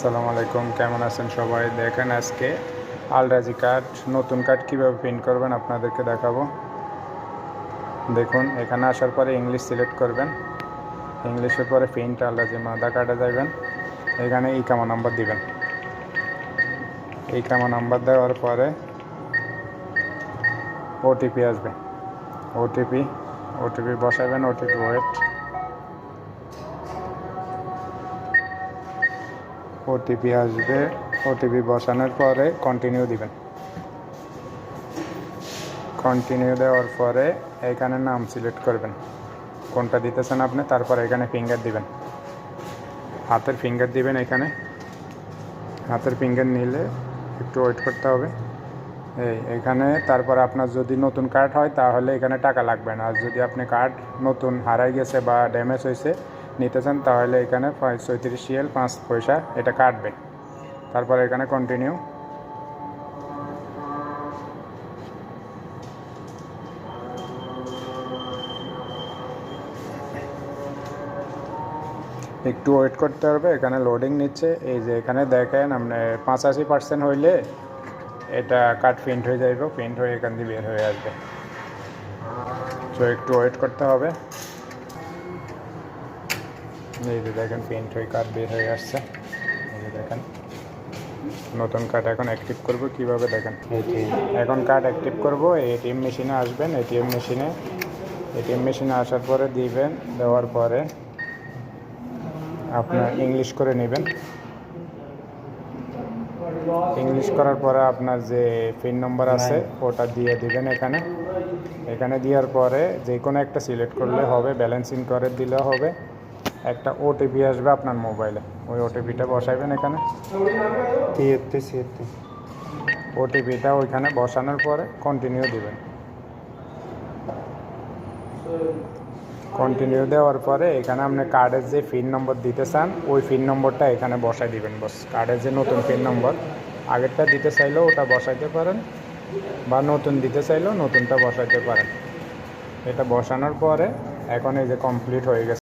আসসালামু আলাইকুম, কেমন আছেন সবাই? দেখেন আজকে আলরাজি কার্ড, নতুন কার্ড কীভাবে প্রিন্ট করবেন আপনাদেরকে দেখাবো। দেখুন, এখানে আসার পরে ইংলিশ সিলেক্ট করবেন। ইংলিশের পরে প্রিন্ট আলরাজি মাদা কার্ডে যাবেন এখানে ইকামা নাম্বার দিবেন। ইকামা নাম্বার দেওয়ার পরে ওটিপি আসবে। ওটিপি ওটিপি বসাবেন ওটিপি ওয়েট ওটিপি আসবে ওটিপি বসানোর পরে কন্টিনিউ দিবেন। কন্টিনিউ দেওয়ার পরে এখানে নাম সিলেক্ট করবেন। কোনটা দিতেছেন আপনি, তারপর এখানে ফিঙ্গার দিবেন। হাতের ফিঙ্গার দিবেন এখানে। হাতের ফিঙ্গার নিলে একটু ওয়েট করতে হবে। এই, এখানে তারপর আপনার যদি নতুন কার্ড হয়, তাহলে এখানে টাকা লাগবে না। আর যদি আপনি কার্ড নতুন হারাই গেছে বা ড্যামেজ হয়েছে নিতে চান তাহলে এখানে ছয়ত্রিশ সিএল পাঁচ পয়সা এটা কাটবে। তারপর এখানে কন্টিনিউ একটু ওয়েট করতে হবে, এখানে লোডিং নিচ্ছে। এই যে এখানে দেখেন, আপনি পঁচাশি পার্সেন্ট হইলে এটা কাট প্রিন্ট হয়ে যাইব প্রিন্ট হয়ে এখান দিয়ে বের হয়ে আসবে। তো একটু ওয়েট করতে হবে। যে দেখেন প্রিন্ট হয়ে বের হয়ে আসছে। এই যে দেখেন, নতুন কার্ড এখন অ্যাক্টিভ করব। কীভাবে দেখেন? এখন কার্ড অ্যাক্টিভ করব এটিএম মেশিনে আসবেন এটিএম মেশিনে এটিএম মেশিনে আসার পরে দিবেন, দেওয়ার পরে আপনার ইংলিশ করে নেবেন। ইংলিশ করার পরে আপনার যে পিন নম্বর আছে, ওটা দিয়ে দিবেন এখানে। এখানে দেওয়ার পরে যে কোনো একটা সিলেক্ট করলে হবে ব্যালেন্সিং করে দিলে হবে। একটা ওটিপি আসবে আপনার মোবাইলে। ওই ওটিপিটা বসাইবেন এখানে। ওটিপিটা ওইখানে বসানোর পরে কন্টিনিউ দিবেন। কন্টিনিউ দেওয়ার পরে এখানে আপনি কার্ডের যে পিন নম্বর দিতে চান, ওই পিন নম্বরটা এখানে বসাই দিবেন বস কার্ডের যে নতুন পিন নম্বর আগেরটা দিতে চাইলেও ওটা বসাইতে পারেন বা নতুন দিতে চাইলেও নতুনটা বসাইতে পারেন। এটা বসানোর পরে এখন এই যে কমপ্লিট হয়ে গেছে।